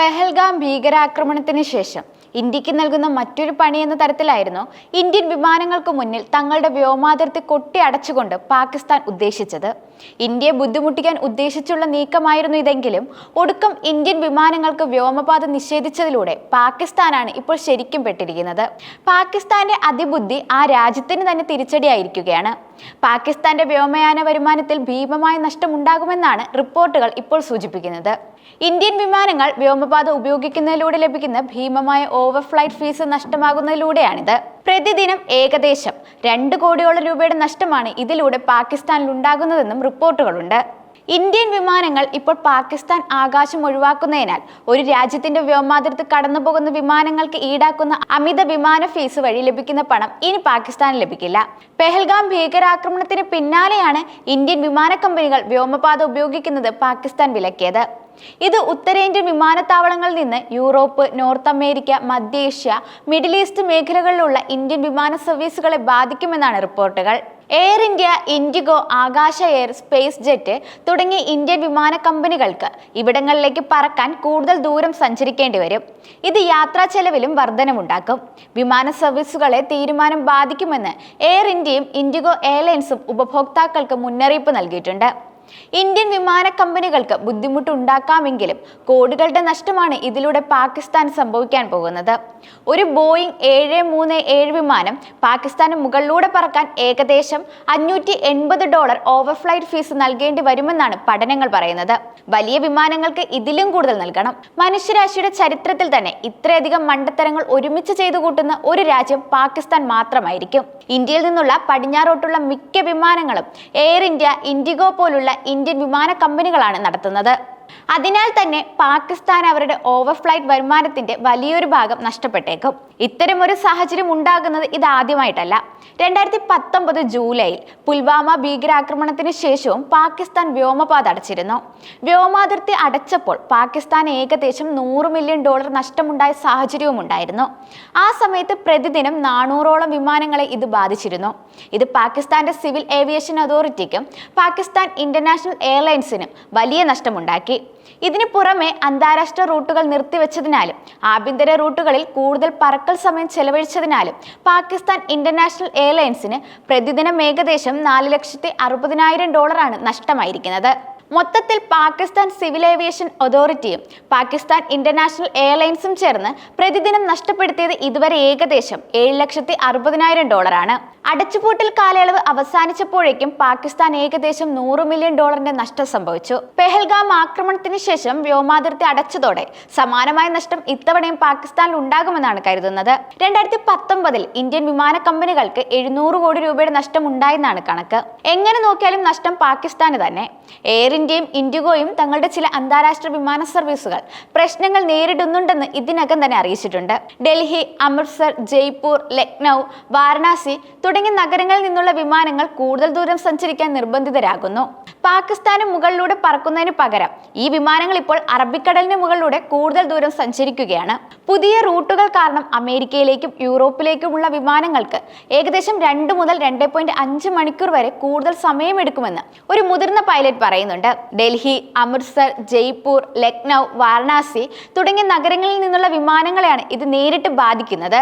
പെഹൽഗാം ഭീകരാക്രമണത്തിന് ശേഷം ഇന്ത്യയ്ക്ക് നൽകുന്ന മറ്റൊരു പണി എന്ന തരത്തിലായിരുന്നു ഇന്ത്യൻ വിമാനങ്ങൾക്ക് മുന്നിൽ തങ്ങളുടെ വ്യോമാതിർത്തി കൊട്ടി അടച്ചുകൊണ്ട് പാകിസ്ഥാൻ ഉദ്ദേശിച്ചത്. ഇന്ത്യയെ ബുദ്ധിമുട്ടിക്കാൻ ഉദ്ദേശിച്ചുള്ള നീക്കമായിരുന്നു ഇതെങ്കിലും ഒടുക്കം ഇന്ത്യൻ വിമാനങ്ങൾക്ക് വ്യോമപാത നിഷേധിച്ചതിലൂടെ പാകിസ്ഥാനാണ് ഇപ്പോൾ ശരിക്കും പെട്ടിരിക്കുന്നത്. പാകിസ്ഥാന്റെ അതിബുദ്ധി ആ രാജ്യത്തിന് തന്നെ തിരിച്ചടിയായിരിക്കുകയാണ്. പാകിസ്ഥാന്റെ വ്യോമയാന വരുമാനത്തിൽ ഭീമമായ നഷ്ടമുണ്ടാകുമെന്നാണ് റിപ്പോർട്ടുകൾ ഇപ്പോൾ സൂചിപ്പിക്കുന്നത്. ഇന്ത്യൻ വിമാനങ്ങൾ വ്യോമപാത ഉപയോഗിക്കുന്നതിലൂടെ ലഭിക്കുന്ന ഭീമമായ ഓവർഫ്ലൈറ്റ് ഫീസ് നഷ്ടമാകുന്നതിലൂടെയാണിത്. പ്രതിദിനം ഏകദേശം രണ്ട് കോടിയോളം രൂപയുടെ നഷ്ടമാണ് ഇതിലൂടെ പാകിസ്ഥാനിൽ ഉണ്ടാകുന്നതെന്നും റിപ്പോർട്ടുകളുണ്ട്. ഇന്ത്യൻ വിമാനങ്ങൾ ഇപ്പോൾ പാകിസ്ഥാൻ ആകാശം ഒഴിവാക്കുന്നതിനാൽ ഒരു രാജ്യത്തിന്റെ വ്യോമാതിർത്തി കടന്നു പോകുന്ന വിമാനങ്ങൾക്ക് ഈടാക്കുന്ന അമിത വിമാന ഫീസ് വഴി ലഭിക്കുന്ന പണം ഇനി പാകിസ്ഥാൻ ലഭിക്കില്ല. പെഹൽഗാം ഭീകരാക്രമണത്തിന് പിന്നാലെയാണ് ഇന്ത്യൻ വിമാന കമ്പനികൾ വ്യോമപാത ഉപയോഗിക്കുന്നത് പാകിസ്ഥാൻ വിലക്കിയത്. ഇത് ഉത്തരേന്ത്യൻ വിമാനത്താവളങ്ങളിൽ നിന്ന് യൂറോപ്പ് നോർത്ത് അമേരിക്ക മധ്യേഷ്യ മിഡിൽ ഈസ്റ്റ് മേഖലകളിലുള്ള ഇന്ത്യൻ വിമാന സർവീസുകളെ ബാധിക്കുമെന്നാണ് റിപ്പോർട്ടുകൾ. Air India IndiGo Akasa Air SpiceJet തുടങ്ങിയ ഇന്ത്യൻ വിമാന കമ്പനികൾക്ക് ഇവിടങ്ങളിലേക്ക് പറക്കാൻ കൂടുതൽ ദൂരം സഞ്ചരിക്കേണ്ടി വരും. ഇത് യാത്രാ ചെലവിലും വർധനമുണ്ടാക്കും. വിമാന സർവീസുകളെ തീരുമാനം ബാധിക്കുമെന്ന് എയർ ഇന്ത്യയും ഇൻഡിഗോ എയർലൈൻസും ഉപഭോക്താക്കൾക്ക് മുന്നറിയിപ്പ് നൽകിയിട്ടുണ്ട്. ഇന്ത്യൻ വിമാന കമ്പനികൾക്ക് ബുദ്ധിമുട്ടുണ്ടാക്കാമെങ്കിലും കോടികളുടെ നഷ്ടമാണ് ഇതിലൂടെ പാകിസ്ഥാൻ സംഭവിക്കാൻ പോകുന്നത്. ഒരു ബോയിങ് ഏഴ് മൂന്ന് ഏഴ് വിമാനം പാകിസ്ഥാന് മുകളിലൂടെ പറക്കാൻ ഏകദേശം അഞ്ഞൂറ്റി എൺപത് ഡോളർ ഓവർഫ്ലൈറ്റ് ഫീസ് നൽകേണ്ടി വരുമെന്നാണ് പഠനങ്ങൾ പറയുന്നത്. വലിയ വിമാനങ്ങൾക്ക് ഇതിലും കൂടുതൽ നൽകണം. മനുഷ്യരാശിയുടെ ചരിത്രത്തിൽ തന്നെ ഇത്രയധികം മണ്ടത്തരങ്ങൾ ഒരുമിച്ച് ചെയ്തു കൂട്ടുന്ന ഒരു രാജ്യം പാകിസ്ഥാൻ മാത്രമായിരിക്കും. ഇന്ത്യയിൽ നിന്നുള്ള പടിഞ്ഞാറോട്ടുള്ള മിക്ക വിമാനങ്ങളും എയർ ഇന്ത്യ ഇൻഡിഗോ പോലുള്ള ഇന്ത്യൻ വിമാന കമ്പനികളാണ് നടത്തുന്നത്. അതിനാൽ തന്നെ പാകിസ്ഥാൻ അവരുടെ ഓവർഫ്ലൈറ്റ് വരുമാനത്തിന്റെ വലിയൊരു ഭാഗം നഷ്ടപ്പെട്ടേക്കും. ഇത്തരം ഒരു സാഹചര്യം ഉണ്ടാകുന്നത് ഇതാദ്യമായിട്ടല്ല. രണ്ടായിരത്തി പത്തൊമ്പത് ജൂലൈയിൽ പുൽവാമ ഭീകരാക്രമണത്തിന് ശേഷവും പാകിസ്ഥാൻ വ്യോമപാത അടച്ചിരുന്നു. വ്യോമാതിർത്തി അടച്ചപ്പോൾ പാകിസ്ഥാൻ ഏകദേശം നൂറ് മില്യൺ ഡോളർ നഷ്ടമുണ്ടായ സാഹചര്യവും ഉണ്ടായിരുന്നു. ആ സമയത്ത് പ്രതിദിനം നാനൂറോളം വിമാനങ്ങളെ ഇത് ബാധിച്ചിരുന്നു. ഇത് പാകിസ്ഥാന്റെ സിവിൽ ഏവിയേഷൻ അതോറിറ്റിക്കും പാകിസ്ഥാൻ ഇന്റർനാഷണൽ എയർലൈൻസിനും വലിയ നഷ്ടമുണ്ടാക്കി. ഇതിനു പുറമെ അന്താരാഷ്ട്ര റൂട്ടുകൾ നിർത്തിവെച്ചതിനാലും ആഭ്യന്തര റൂട്ടുകളിൽ കൂടുതൽ പറക്കൽ സമയം ചെലവഴിച്ചതിനാലും പാകിസ്ഥാൻ ഇന്റർനാഷണൽ എയർലൈൻസിന് പ്രതിദിനം ഏകദേശം നാല് ലക്ഷത്തി അറുപതിനായിരം ഡോളറാണ് നഷ്ടമായിരിക്കുന്നത്. മൊത്തത്തിൽ പാകിസ്ഥാൻ സിവിൽ ഏവിയേഷൻ അതോറിറ്റിയും പാകിസ്ഥാൻ ഇന്റർനാഷണൽ എയർലൈൻസും ചേർന്ന് പ്രതിദിനം നഷ്ടപ്പെടുത്തിയത് ഇതുവരെ ഏകദേശം ഏഴ് ലക്ഷത്തി അറുപതിനായിരം ഡോളറാണ്. അടച്ചുപൂട്ടൽ കാലയളവ് അവസാനിച്ചപ്പോഴേക്കും പാകിസ്ഥാൻ ഏകദേശം നൂറ് മില്യൺ ഡോളറിന്റെ നഷ്ടം സംഭവിച്ചു. പെഹൽഗാം ആക്രമണത്തിന് ശേഷം വ്യോമാതിർത്തി അടച്ചതോടെ സമാനമായ നഷ്ടം ഇത്തവണയും പാകിസ്ഥാനിൽ ഉണ്ടാകുമെന്നാണ് കരുതുന്നത്. രണ്ടായിരത്തി പത്തൊമ്പതിൽ ഇന്ത്യൻ വിമാന കമ്പനികൾക്ക് എഴുന്നൂറ് കോടി രൂപയുടെ നഷ്ടം ഉണ്ടായെന്നാണ് കണക്ക്. എങ്ങനെ നോക്കിയാലും നഷ്ടം പാകിസ്ഥാന് തന്നെ. എയർ ഇന്ത്യയും ഇൻഡിഗോയും തങ്ങളുടെ ചില അന്താരാഷ്ട്ര വിമാന സർവീസുകൾ പ്രശ്നങ്ങൾ നേരിടുന്നുണ്ടെന്ന് ഇതിനകം തന്നെ അറിയിച്ചിട്ടുണ്ട്. ഡൽഹി അമൃത്സർ ജയ്പൂർ ലക്നൗ വാരണാസി തുടങ്ങിയ നഗരങ്ങളിൽ നിന്നുള്ള വിമാനങ്ങൾ കൂടുതൽ ദൂരം സഞ്ചരിക്കാൻ നിർബന്ധിതരാകുന്നു. പാകിസ്ഥാന് മുകളിലൂടെ പറക്കുന്നതിന് പകരം ഈ വിമാനങ്ങൾ ഇപ്പോൾ അറബിക്കടലിന് മുകളിലൂടെ കൂടുതൽ ദൂരം സഞ്ചരിക്കുകയാണ്. പുതിയ റൂട്ടുകൾ കാരണം അമേരിക്കയിലേക്കും യൂറോപ്പിലേക്കുമുള്ള വിമാനങ്ങൾക്ക് ഏകദേശം രണ്ട് മുതൽ രണ്ട് പോയിന്റ് അഞ്ച് മണിക്കൂർ വരെ കൂടുതൽ സമയമെടുക്കുമെന്ന് ഒരു മുതിർന്ന പൈലറ്റ് പറയുന്നുണ്ട്. ഡൽഹി അമൃത്സർ ജയ്പൂർ ലക്നൗ വാരണാസി തുടങ്ങിയ നഗരങ്ങളിൽ നിന്നുള്ള വിമാനങ്ങളെയാണ് ഇത് നേരിട്ട് ബാധിക്കുന്നത്.